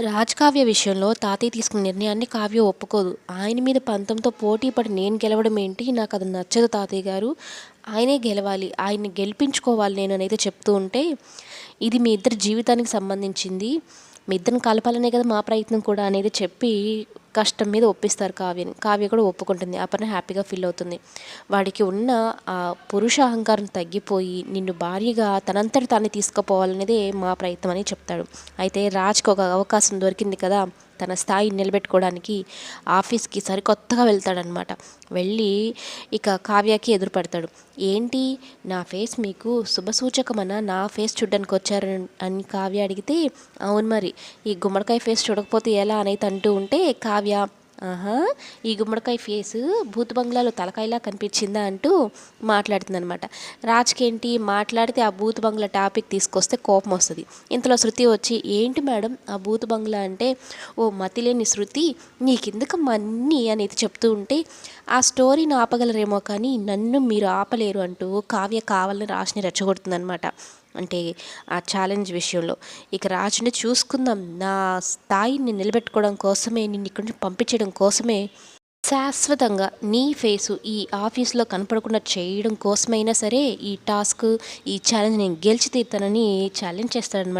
రాజ్ కావ్య విషయంలో తాతయ్య తీసుకున్న నిర్ణయాన్ని కావ్య ఒప్పుకోదు. ఆయన మీద పంతంతో పోటీ పడి నేను గెలవడం ఏంటి? నాకు అది నచ్చదు తాతయ్య గారు. ఆయనే గెలవాలి. ఆయన్ని గెలిపించుకోవాలి నేను అనేది చెప్తూ ఉంటే ఇది మీ ఇద్దరి జీవితానికి సంబంధించింది. మీ ఇద్దరిని కలపాలనే కదా మా ప్రయత్నం కూడా అనేది చెప్పి కష్టం మీద ఒప్పిస్తారు కావ్యని. కావ్య కూడా ఒప్పుకుంటుంది. అపర్ణ హ్యాపీగా ఫీల్ అవుతుంది. వాడికి ఉన్న ఆ పురుష అహంకారం తగ్గిపోయి నిన్ను భార్యగా తనంతటి తాన్ని తీసుకుపోవాలనేదే మా ప్రయత్నం అని చెప్తాడు. అయితే రాజ్కి ఒక అవకాశం దొరికింది కదా తన స్థాయిని నిలబెట్టుకోవడానికి ఆఫీస్కి సరికొత్తగా వెళ్తాడనమాట వెళ్ళి ఇక కావ్యకి ఎదురుపడతాడు. ఏంటి? నా ఫేస్ మీకు శుభసూచకమన? నా ఫేస్ చూడ్డానికి వచ్చారు అని కావ్య అడిగితే అవును మరి ఈ గుమ్మడికాయ ఫేస్ చూడకపోతే ఎలా? అనేది అంటూ ఉంటే కావ్య ఆహా ఈ గుమ్మడికాయ ఫేసు భూత్ బంగ్లాలో తలకాయలా కనిపించిందా అంటూ మాట్లాడుతుందనమాట రాజ్కేంటి? మాట్లాడితే ఆ భూత్ బంగ్లా టాపిక్ తీసుకొస్తే కోపం వస్తుంది. ఇంతలో శృతి వచ్చి ఏంటి మేడం? ఆ భూత్ బంగ్లా అంటే ఓ మతిలేని శృతి నీకెందుకు అన్నీ? అనేది చెప్తూ ఉంటే ఆ స్టోరీని ఆపగలరేమో కానీ నన్ను మీరు ఆపలేరు అంటూ కావ్య కావాలని రాశిని రెచ్చగొడుతుందనమాట అంటే ఆ ఛాలెంజ్ విషయంలో. ఇక రాజుని చూసుకుందాం. నా స్థాయిని నిలబెట్టుకోవడం కోసమే నిన్ను ఇక్కడి నుంచి పంపించడం కోసమే శాశ్వతంగా నీ ఫేసు ఈ ఆఫీస్లో కనపడకుండా చేయడం కోసమైనా సరే ఈ టాస్క్ ఈ ఛాలెంజ్ నేను గెలిచి తీర్తానని ఛాలెంజ్ చేస్తాడనమాట